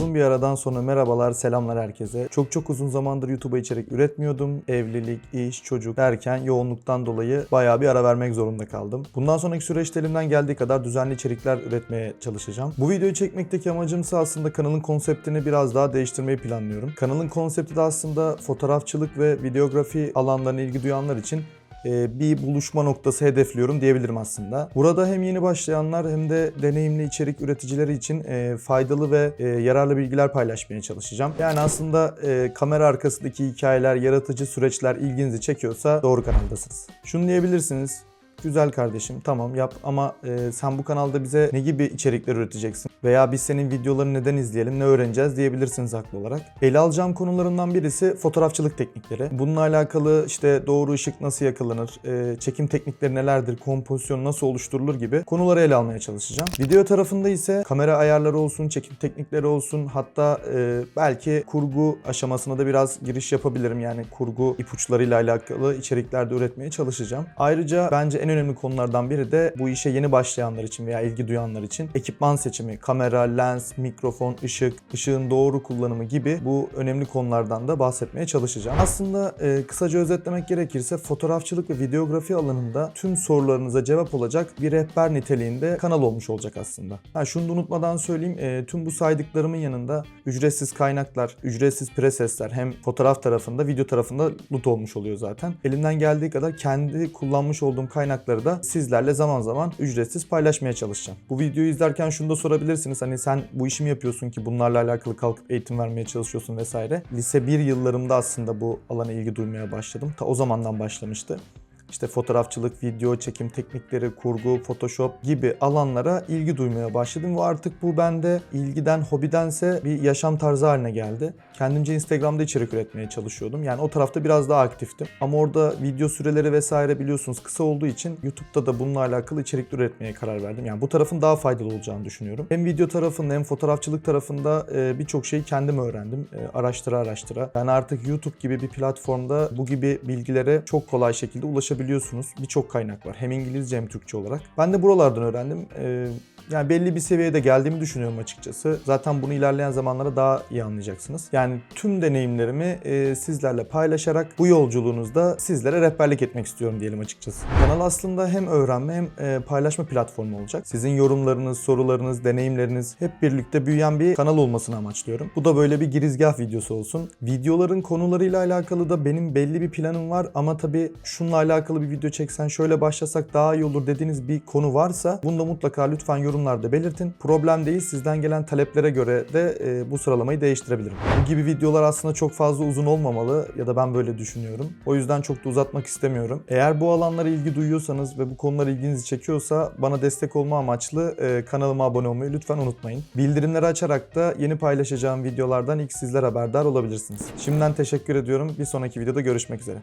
Uzun bir aradan sonra merhabalar, selamlar herkese. Çok çok uzun zamandır YouTube'a içerik üretmiyordum. Evlilik, iş, çocuk derken yoğunluktan dolayı bayağı bir ara vermek zorunda kaldım. Bundan sonraki süreçte elimden geldiği kadar düzenli içerikler üretmeye çalışacağım. Bu videoyu çekmekteki amacımsa aslında kanalın konseptini biraz daha değiştirmeyi planlıyorum. Kanalın konsepti de aslında fotoğrafçılık ve videografi alanlarına ilgi duyanlar için bir buluşma noktası hedefliyorum diyebilirim aslında. Burada hem yeni başlayanlar hem de deneyimli içerik üreticileri için e, faydalı ve e, yararlı bilgiler paylaşmaya çalışacağım. Yani aslında e, kamera arkasındaki hikayeler, yaratıcı süreçler ilginizi çekiyorsa doğru kanaldasınız. Şunu diyebilirsiniz. Güzel kardeşim tamam yap ama e, sen bu kanalda bize ne gibi içerikler üreteceksin? Veya biz senin videolarını neden izleyelim, ne öğreneceğiz diyebilirsiniz haklı olarak. Ele alacağım konularından birisi fotoğrafçılık teknikleri. Bununla alakalı işte doğru ışık nasıl yakalanır, e, çekim teknikleri nelerdir, kompozisyon nasıl oluşturulur gibi konuları ele almaya çalışacağım. Video tarafında ise kamera ayarları olsun, çekim teknikleri olsun hatta e, belki kurgu aşamasına da biraz giriş yapabilirim. Yani kurgu ipuçlarıyla alakalı içerikler de üretmeye çalışacağım. Ayrıca bence en önemli konulardan biri de bu işe yeni başlayanlar için veya ilgi duyanlar için ekipman seçimi, kamera, lens, mikrofon, ışık, ışığın doğru kullanımı gibi bu önemli konulardan da bahsetmeye çalışacağım. Aslında e, kısaca özetlemek gerekirse fotoğrafçılık ve videografi alanında tüm sorularınıza cevap olacak bir rehber niteliğinde kanal olmuş olacak aslında. Ha, şunu da unutmadan söyleyeyim, e, tüm bu saydıklarımın yanında ücretsiz kaynaklar, ücretsiz presesler hem fotoğraf tarafında, video tarafında loot olmuş oluyor zaten. Elimden geldiği kadar kendi kullanmış olduğum kaynakları da sizlerle zaman zaman ücretsiz paylaşmaya çalışacağım. Bu videoyu izlerken şunu da sorabilirsiniz. Hani sen bu işi mi yapıyorsun ki bunlarla alakalı kalkıp eğitim vermeye çalışıyorsun vesaire. Lise 1 yıllarımda aslında bu alana ilgi duymaya başladım. Ta o zamandan başlamıştı. İşte fotoğrafçılık, video çekim teknikleri, kurgu, photoshop gibi alanlara ilgi duymaya başladım ve artık bu bende ilgiden, hobidense bir yaşam tarzı haline geldi. Kendimce Instagram'da içerik üretmeye çalışıyordum. Yani o tarafta biraz daha aktiftim. Ama orada video süreleri vesaire biliyorsunuz kısa olduğu için YouTube'da da bununla alakalı içerik üretmeye karar verdim. Yani bu tarafın daha faydalı olacağını düşünüyorum. Hem video tarafında hem fotoğrafçılık tarafında e, birçok şeyi kendim öğrendim. E, araştıra araştıra. Yani artık YouTube gibi bir platformda bu gibi bilgilere çok kolay şekilde ulaşabiliyorsunuz. Birçok kaynak var. Hem İngilizce hem Türkçe olarak. Ben de buralardan öğrendim. E, yani belli bir seviyede geldiğimi düşünüyorum açıkçası. Zaten bunu ilerleyen zamanlarda daha iyi anlayacaksınız. Yani tüm deneyimlerimi e, sizlerle paylaşarak bu yolculuğunuzda sizlere rehberlik etmek istiyorum diyelim açıkçası. Kanal aslında hem öğrenme hem e, paylaşma platformu olacak. Sizin yorumlarınız, sorularınız, deneyimleriniz hep birlikte büyüyen bir kanal olmasını amaçlıyorum. Bu da böyle bir girizgah videosu olsun. Videoların konularıyla alakalı da benim belli bir planım var ama tabii şununla alakalı bir video çeksen şöyle başlasak daha iyi olur dediğiniz bir konu varsa bunu da mutlaka lütfen yorumlarda belirtin. Problem değil sizden gelen taleplere göre de e, bu sıralamayı değiştirebilirim. Bu gibi videolar aslında çok fazla uzun olmamalı ya da ben böyle düşünüyorum. O yüzden çok da uzatmak istemiyorum. Eğer bu alanlara ilgi duyuyorsanız ve bu konular ilginizi çekiyorsa bana destek olma amaçlı e, kanalıma abone olmayı lütfen unutmayın. Bildirimleri açarak da yeni paylaşacağım videolardan ilk sizler haberdar olabilirsiniz. Şimdiden teşekkür ediyorum. Bir sonraki videoda görüşmek üzere.